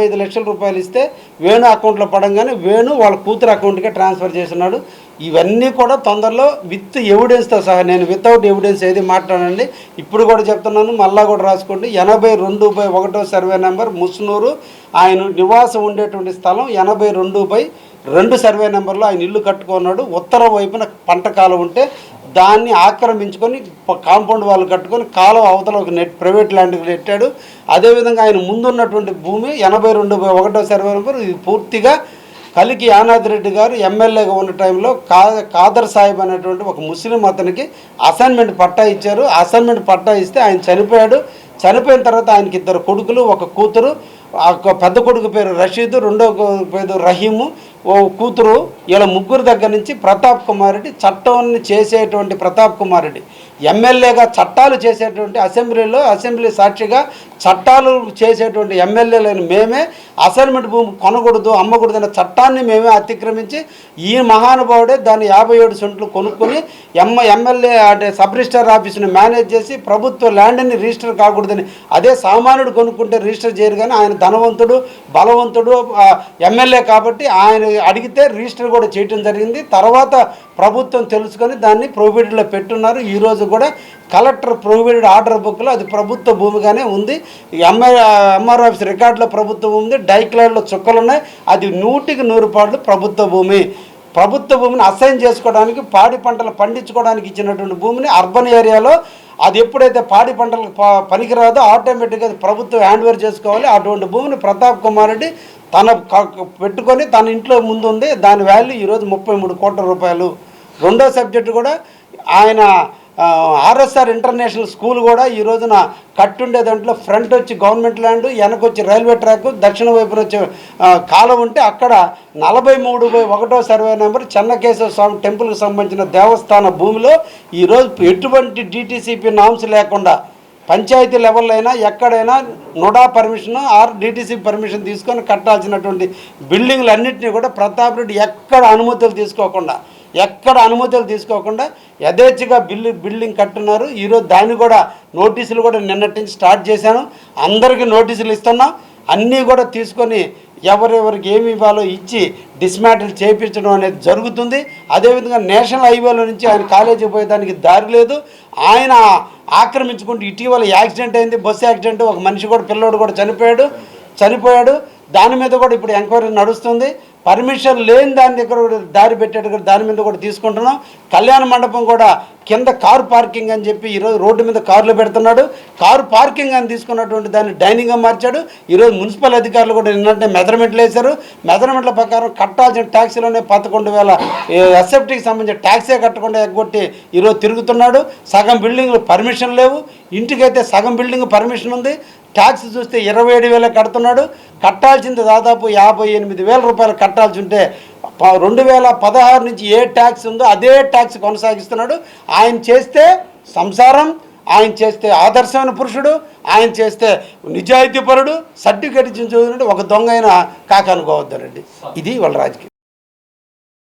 యాభై ఐదు లక్షల రూపాయలు ఇస్తే వేణు అకౌంట్లో పడంగానే వేణు వాళ్ళ కూతురు అకౌంట్కే ట్రాన్స్ఫర్ చేస్తున్నాడు. ఇవన్నీ కూడా తొందరలో విత్ ఎవిడెన్స్తో సహా నేను వితౌట్ ఎవిడెన్స్ ఏది మాట్లాడండి ఇప్పుడు కూడా చెప్తున్నాను మళ్ళా కూడా రాసుకోండి. ఎనభై రెండు బై ఒకటో సర్వే నెంబర్ ముస్నూరు. ఆయన నివాసం ఉండేటువంటి స్థలం ఎనభై రెండు బై రెండు సర్వే నెంబర్లో ఆయన ఇల్లు కట్టుకున్నాడు. ఉత్తరం వైపున పంట కాలం ఉంటే దాన్ని ఆక్రమించుకొని కాంపౌండ్ వాళ్ళు కట్టుకొని కాలువ అవతల ఒక నెట్ ప్రైవేట్ ల్యాండ్కి నెట్టాడు. అదేవిధంగా ఆయన ముందున్నటువంటి భూమి ఎనభై రెండు ఒకటో సర్వే నెంబర్ ఇది పూర్తిగా కలికి యానాథ్ రెడ్డి గారు ఎమ్మెల్యేగా ఉన్న టైంలో కా కాదర్ సాహిబ్ అనేటువంటి ఒక ముస్లిం అతనికి అసైన్మెంట్ పట్టా ఇచ్చారు. అసైన్మెంట్ పట్టా ఇస్తే ఆయన చనిపోయాడు. చనిపోయిన తర్వాత ఆయనకి ఇద్దరు కొడుకులు ఒక కూతురు ఆ పెద్ద కొడుకు పేరు రషీదు రెండో పేరు రహీము ఓ కూతురు ఇలా ముగ్గురు దగ్గర నుంచి ప్రతాప్ కుమార్ రెడ్డి చట్టాన్ని చేసేటువంటి ప్రతాప్ కుమార్ రెడ్డి. ఎమ్మెల్యేగా చట్టాలు చేసేటువంటి అసెంబ్లీలో అసెంబ్లీ సాక్షిగా చట్టాలు చేసేటువంటి ఎమ్మెల్యేలను మేమే అసైన్మెంట్ భూమి కొనకూడదు అమ్మకూడదు అనే చట్టాన్ని మేమే అతిక్రమించి ఈ మహానుభావుడే దాన్ని యాభై ఏడు సెంట్లు కొనుక్కొని ఎమ్మ ఎమ్మెల్యే అంటే సబ్ రిజిస్టర్ ఆఫీస్ని మేనేజ్ చేసి ప్రభుత్వ ల్యాండ్ని రిజిస్టర్ కాకూడదని అదే సామాన్యుడు కొనుక్కుంటే రిజిస్టర్ చేయరు కానీ ఆయన ధనవంతుడు బలవంతుడు ఎమ్మెల్యే కాబట్టి ఆయన అడిగితే రిజిస్టర్ కూడా చేయటం జరిగింది. తర్వాత ప్రభుత్వం తెలుసుకొని దాన్ని ప్రొహిబిటెడ్లో పెట్టున్నారు. ఈరోజు కూడా కలెక్టర్ ప్రొవిడెడ్ ఆర్డర్ బుక్లో అది ప్రభుత్వ భూమిగానే ఉంది. ఎంఐ ఎంఆర్ ఆఫీస్ రికార్డులో ప్రభుత్వ భూమి ఉంది. డైక్లైడ్లో చుక్కలు ఉన్నాయి అది నూటికి నూరు పాటలు ప్రభుత్వ భూమి. ప్రభుత్వ భూమిని అసైన్ చేసుకోవడానికి పాడి పంటలు పండించుకోవడానికి ఇచ్చినటువంటి భూమిని అర్బన్ ఏరియాలో అది ఎప్పుడైతే పాడి పంటలకు పనికిరాదో ఆటోమేటిక్గా అది ప్రభుత్వం హ్యాండ్ ఓవర్ చేసుకోవాలి. అటువంటి భూమిని ప్రతాప్ కుమార్ రెడ్డి తన క- పెట్టుకొని తన ఇంట్లో ముందు ఉంది దాని వాల్యూ ఈరోజు ముప్పై మూడు కోట్ల రూపాయలు. రెండో సబ్జెక్టు కూడా ఆయన ఆర్ఎస్ఆర్ ఇంటర్నేషనల్ స్కూల్ కూడా ఈ రోజున కట్టుండే దాంట్లో ఫ్రంట్ వచ్చి గవర్నమెంట్ ల్యాండ్ వెనకొచ్చి రైల్వే ట్రాక్ దక్షిణ వైపున వచ్చే కాలం ఉంటే అక్కడ నలభై మూడు బై ఒకటో సర్వే నెంబర్ చెన్నకేశ్వర స్వామి టెంపుల్కి సంబంధించిన దేవస్థాన భూమిలో ఈరోజు ఎటువంటి డిటీసీపీ నామ్స్ లేకుండా పంచాయతీ లెవెల్లో అయినా ఎక్కడైనా నోడా పర్మిషన్ ఆర్ డిటీసీ పర్మిషన్ తీసుకొని కట్టాల్సినటువంటి బిల్డింగ్లు అన్నింటినీ కూడా ప్రతాప్ రెడ్డి ఎక్కడ అనుమతులు తీసుకోకుండా ఎక్కడ అనుమతులు తీసుకోకుండా యథేచ్ఛగా బిల్లు బిల్డింగ్ కట్టున్నారు. ఈరోజు దాన్ని కూడా నోటీసులు కూడా నిన్నటి నుంచి స్టార్ట్ చేశాను. అందరికీ నోటీసులు ఇస్తున్నాం. అన్నీ కూడా తీసుకొని ఎవరెవరికి ఏమి ఇవ్వాలో ఇచ్చి డిస్మాటిల్ చేయించడం అనేది జరుగుతుంది. అదేవిధంగా నేషనల్ హైవేలో నుంచి ఆయన కాలేజీకి పోయేదానికి దారి లేదు. ఆయన ఆక్రమించుకుంటూ ఇటీవల యాక్సిడెంట్ అయింది. బస్సు యాక్సిడెంట్ ఒక మనిషి కూడా పిల్లోడు కూడా చనిపోయాడు. చనిపోయాడు. దాని మీద కూడా ఇప్పుడు ఎంక్వైరీ నడుస్తుంది. పర్మిషన్ లేని దాని దగ్గర కూడా దారి పెట్టేట దాని మీద కూడా తీసుకుంటున్నాం. కళ్యాణ మండపం కూడా కింద కారు పార్కింగ్ అని చెప్పి ఈరోజు రోడ్డు మీద కార్లు పెడుతున్నాడు. కారు పార్కింగ్ అని తీసుకున్నటువంటి దాన్ని డైనింగ్గా మార్చాడు. ఈరోజు మున్సిపల్ అధికారులు కూడా నిన్నంటే మెజర్మెంట్లు వేశారు మెజర్మెంట్ల ప్రకారం కట్టాల్సిన ట్యాక్సీలోనే పదకొండు వేల ఎస్ఎఫ్టీకి సంబంధించిన ట్యాక్సే కట్టకుండా ఎగ్గొట్టి ఈరోజు తిరుగుతున్నాడు. సగం బిల్డింగ్లు పర్మిషన్ లేవు. ఇంటికైతే సగం బిల్డింగ్ పర్మిషన్ ఉంది. ట్యాక్స్ చూస్తే ఇరవై ఏడు వేల కడుతున్నాడు. కట్టాల్సింది దాదాపు యాభై ఎనిమిది వేల రూపాయలు కట్టాల్సి ఉంటే రెండు వేల పదహారు నుంచి ఏ ట్యాక్స్ ఉందో అదే ట్యాక్స్ కొనసాగిస్తున్నాడు. ఆయన చేస్తే సంసారం ఆయన చేస్తే ఆదర్శమైన పురుషుడు ఆయన చేస్తే నిజాయితీపరుడు సర్టిఫికేట్ ఇచ్చిన చదివినట్టు ఒక దొంగ అయిన కాకనుకోవద్దరండి ఇది వాళ్ళ రాజకీయం.